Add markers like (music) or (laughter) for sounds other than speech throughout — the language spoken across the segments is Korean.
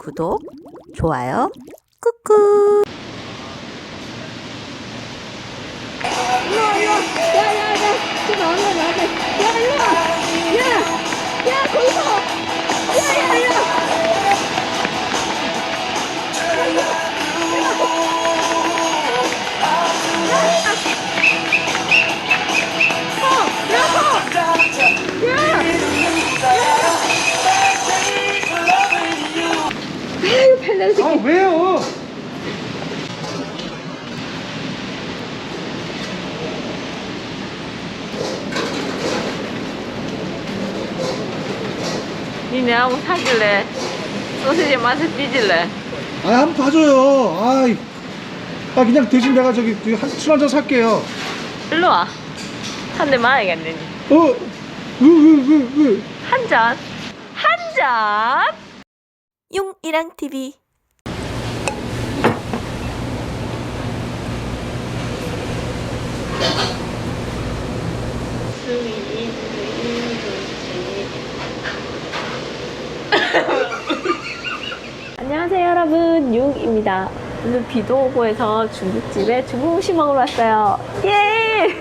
구독, 좋아요, 꾹꾹. 아 왜요? 니네 하고 사길래 소시지 맛을 삐질래 아 한번 봐줘요. 아이, 아 그냥 대신 내가 저기 술 한잔 살게요. 일로 와. 한대 마야겠네. 니. 어? 왜왜 왜 왜, 왜? 한 잔. 한 잔. 용이랑 TV. (laughs) 안녕하세요 여러분 육입니다. 오늘 비도 오고 해서 중국집에 중국 음식 먹으러 왔어요. 예!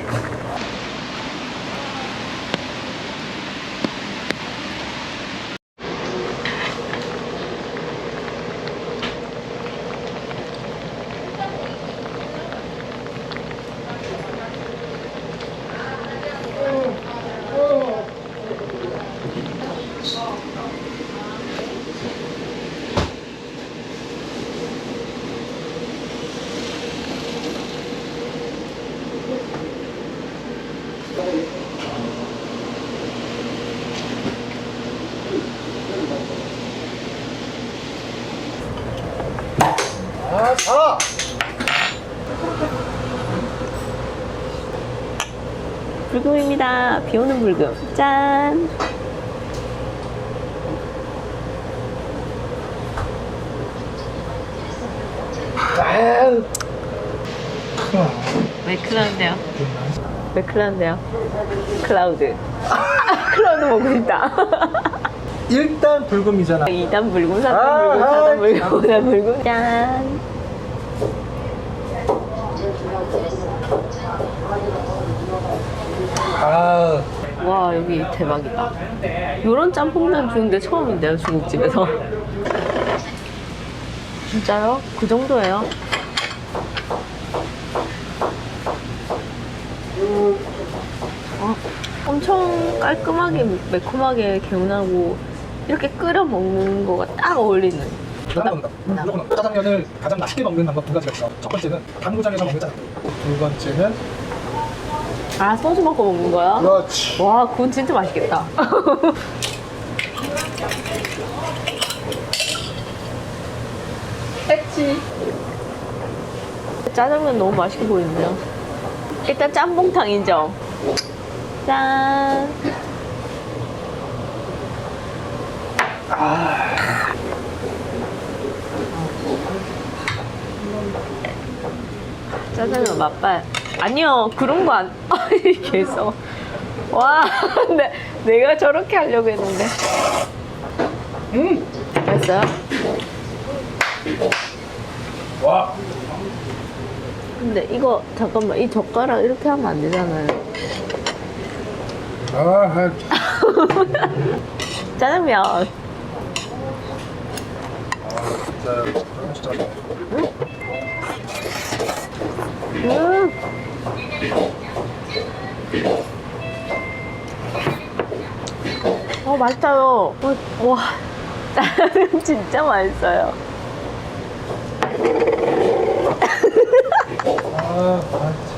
아 자. 불금입니다. 비 오는 불금. 짠! 아유. 왜 클라우드요? 왜 클라우드요? 클라우드. (laughs) 클라우드 먹고 싶다. 일단 불금이잖아. 2단 불금, 3단 아, 불금, 아, 4단 불금, 5단 불금. 짠! 아. 와, 여기 대박이다. 요런 짬뽕면 주는데 처음인데요, 중국집에서. 진짜요? 그 정도예요? 어, 엄청 깔끔하게 매콤하게 개운하고 이렇게 끓여 먹는 거가 딱 어울리는 무조건 무조건 짜장면을 가장 맛있게 먹는 방법 두 가지가 있어. 첫 번째는 당구장에서 먹는 짜장면. 두 번째는 아 소주 먹고 먹는 거야? 그렇지. 와 그건 진짜 맛있겠다 (laughs) 했지 짜장면 너무 맛있게 보이는데요 일단 짬뽕탕 인정 짠 짜장면 맛발 아니요 그런 거 안 (laughs) 계속 와 (laughs) 내, 내가 저렇게 하려고 했는데 음. 맛있어요? 와. 근데 이거 잠깐만 이 젓가락 이렇게 하면 안 되잖아요 아. (laughs) 짜장면 진짜 진짜. 음. 어 맛있어요 어, 와 (laughs) 진짜 맛있어요 아. 아.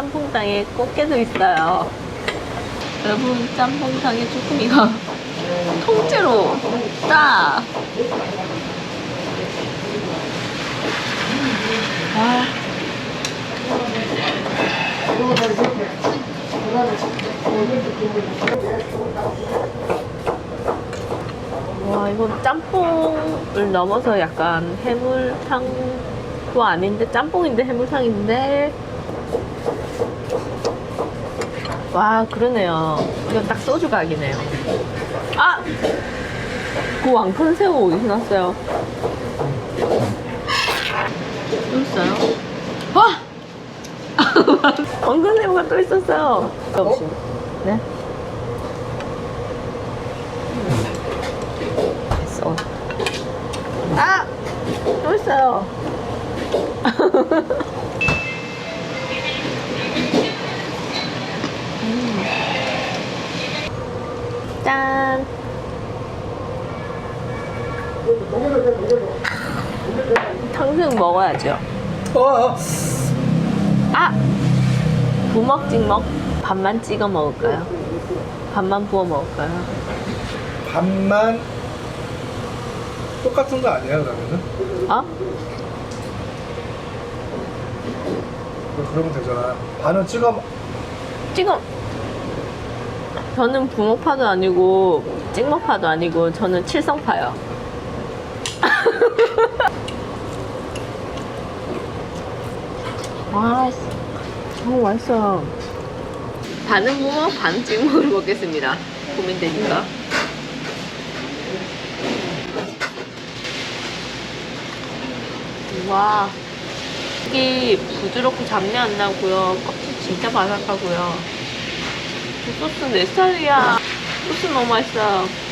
짬뽕탕에 꽃게도 있어요. 여러분, 짬뽕탕에 쭈꾸미가 (laughs) 통째로 딱. 아. 와, 이거 짬뽕을 을 넘어서 약간 해물탕도 아닌데 짬뽕인데 해물탕인데 와 그러네요 이건 딱 소주 각이네요 아! 그 왕큰 새우 어디서 났어요? 또 있어요? 와! (laughs) 왕큰 새우가 또 있었어요 없이 네? 됐어 아! 또 있어요. 먹어야죠. 어, 아! 부먹 찍먹 반만 찍어 먹을까요? 반만 부어 먹을까요? 반만 똑같은 거 아니에요 그러면은? 어? 뭐 그러면 되잖아 반은 찍어 먹- 지금 저는 부먹파도 아니고 찍먹파도 아니고 저는 칠성파요. (laughs) 아, 너무 맛있어. 반은 부먹, 반은 찍먹을 먹겠습니다. 고민되니까. 와, 이게 부드럽고 잡내 안 나고요. 껍질 진짜 바삭하고요. 그 소스 내 스타일이야. 소스 너무 맛있어요.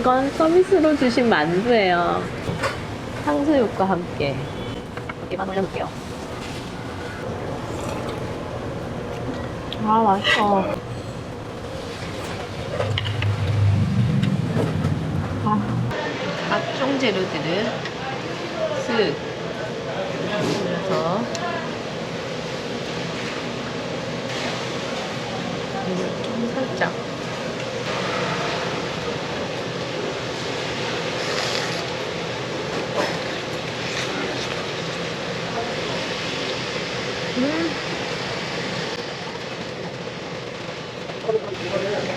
이건 서비스로 주신 만두예요. 탕수육과 함께. 여기만 올려볼게요. 아, 맛있어. 아. 각종 재료들을 쓱 올려서 좀 살짝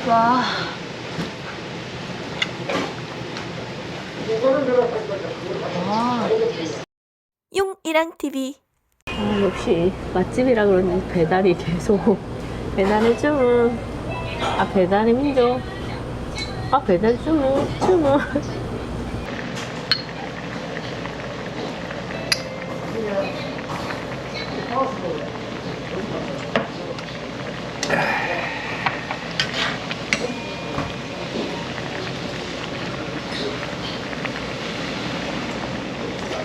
와. 아. 용이랑 TV 아, 역시 맛집이라 그런지 배달이 계속. 배달의 주문 아 배달의 민족 아 배달 주문 주문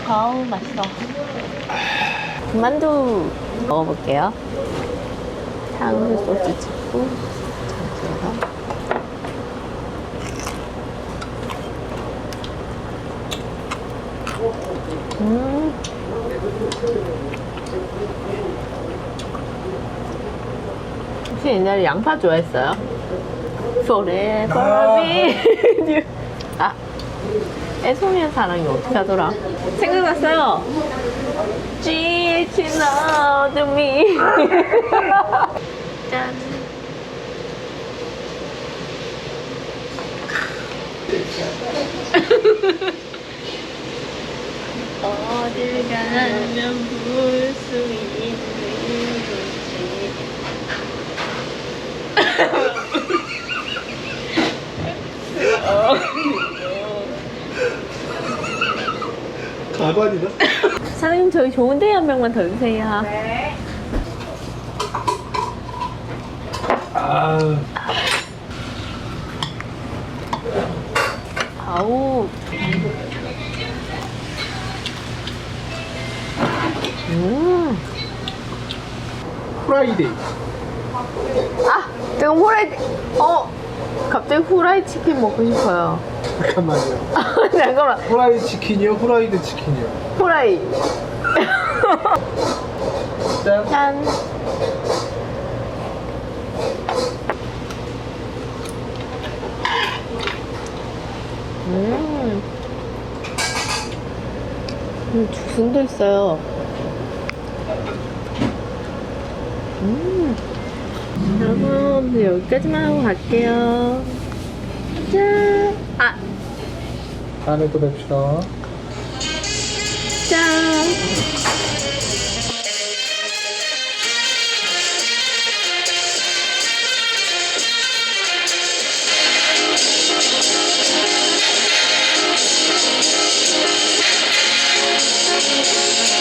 아우 맛있어 만두 먹어볼게요. 탕수 소스 찍고 잠시만요. 음. 혹시 옛날에 양파 좋아했어요? Forever. 아, (laughs) 애송이의 사랑이 어떻게 하더라? 생각났어요. 지친 어둠이 (laughs) 짠 (laughs) 어딜 가면 볼 수 있는 곳이 (laughs) 가관이다? 사장님 저희 좋은 데한 명만 더 주세요. 아. 아우. 음. 프라이데이 아, 내가 후라이, 어, 갑자기 후라이 치킨 먹고 싶어요. 잠깐만요 (laughs) 잠깐만, 프라이 치킨이요? 프라이드 치킨이요? 후라이. 짠 짠. 음. 음, 죽순도 있어요. 여러분 여기까지만 하고 갈게요. 짠. 아 다음에 또 뵙시다. 짠.